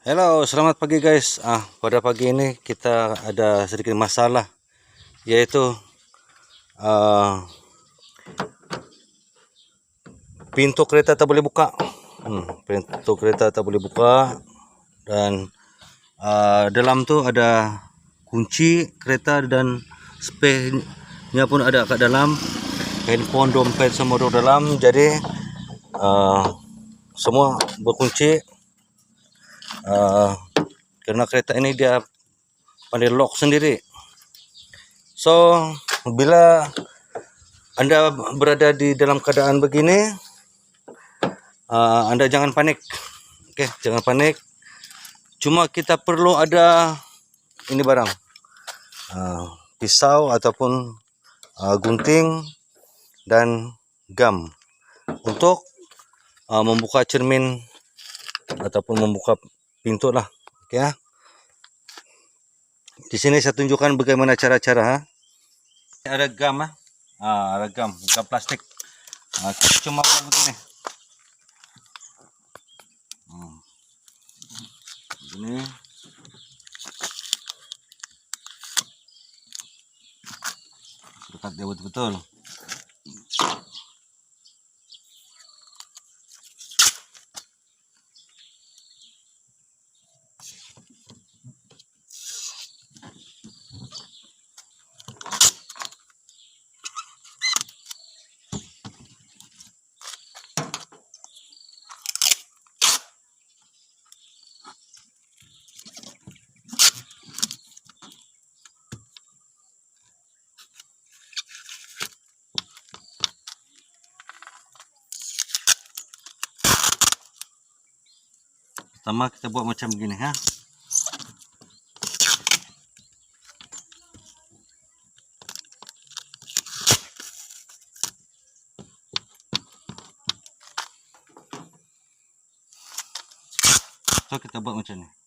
Hello, selamat pagi guys. Ah, pada pagi ini kita ada sedikit masalah yaitu ah, pintu kereta tak boleh buka. Hmm, pintu kereta tak boleh buka dan ah, dalam tu ada kunci kereta dan spare-nya pun ada kat dalam. Handphone, dompet semua dalam. Jadi ah, semua berkunci uh, karena kereta ini dia pandai lock sendiri. So bila anda berada di dalam keadaan begini, uh, anda jangan panik. Okey, jangan panik. Cuma kita perlu ada ini barang, uh, pisau ataupun uh, gunting dan gam untuk uh, membuka cermin ataupun membuka pintu lah. Okey ya. Di sini saya tunjukkan bagaimana cara-cara ha. Ada gam ah. Ah, ada gam, gam plastik. Ah, cuma begini. Hmm. Begini. Dekat dia betul-betul. Pertama kita buat macam begini ha. So kita buat macam ni.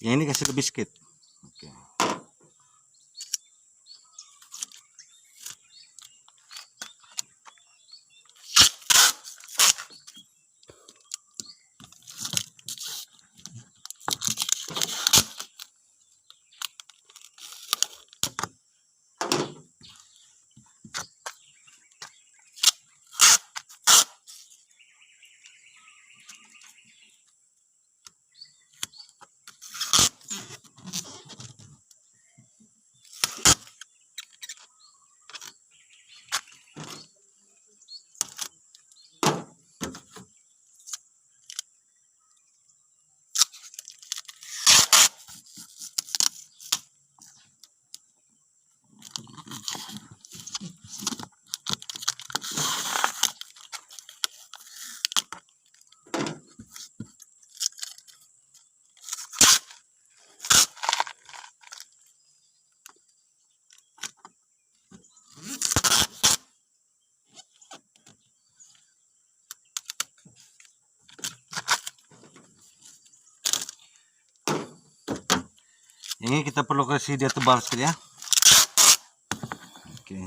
Yang ini kasih lebih sikit. Okey. ini kita perlu kasih dia tebal sekali ya oke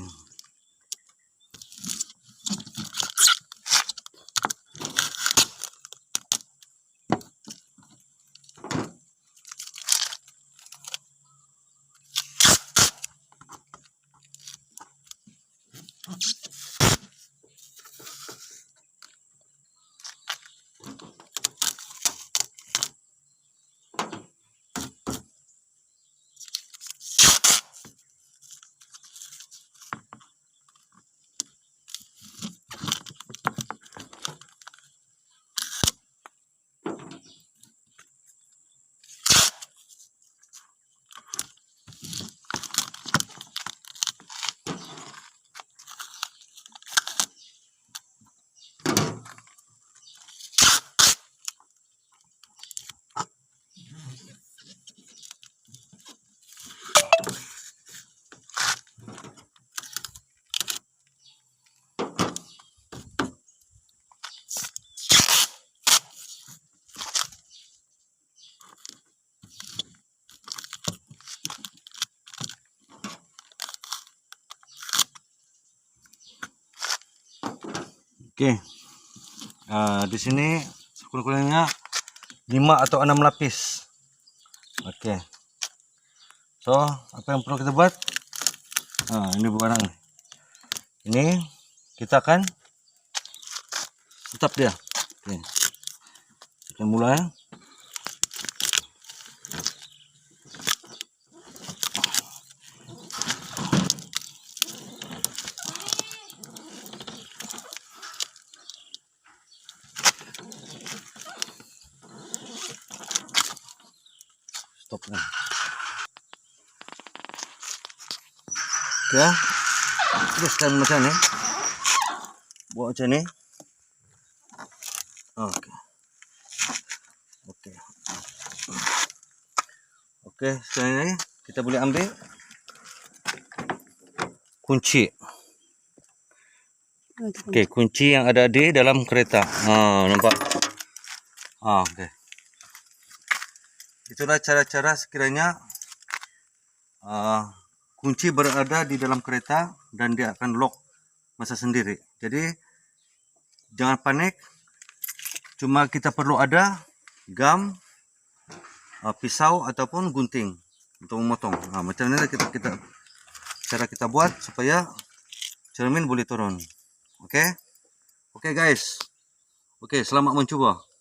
Thank. Oke. Nah, di sini sekurang-kurangnya 5 atau 6 lapis. Oke. So, apa yang perlu kita buat? Nah, ini barang. Ini kita akan tetap dia. Oke. Kita mulai. Stop na. Oke. Teruskan macam ni. Buat macam ni. Oke. Oke. Oke, sekarang ni kita boleh ambil kunci. Okey, kunci yang ada di dalam kereta. Ha, nampak? Ha, okey. Itulah cara-cara sekiranya uh, kunci berada di dalam kereta dan dia akan lock masa sendiri. Jadi jangan panik. Cuma kita perlu ada gam, uh, pisau ataupun gunting untuk memotong. Ha, macam ni kita kita cara kita buat supaya cermin boleh turun. Okey? Okey guys. Okey, selamat mencuba.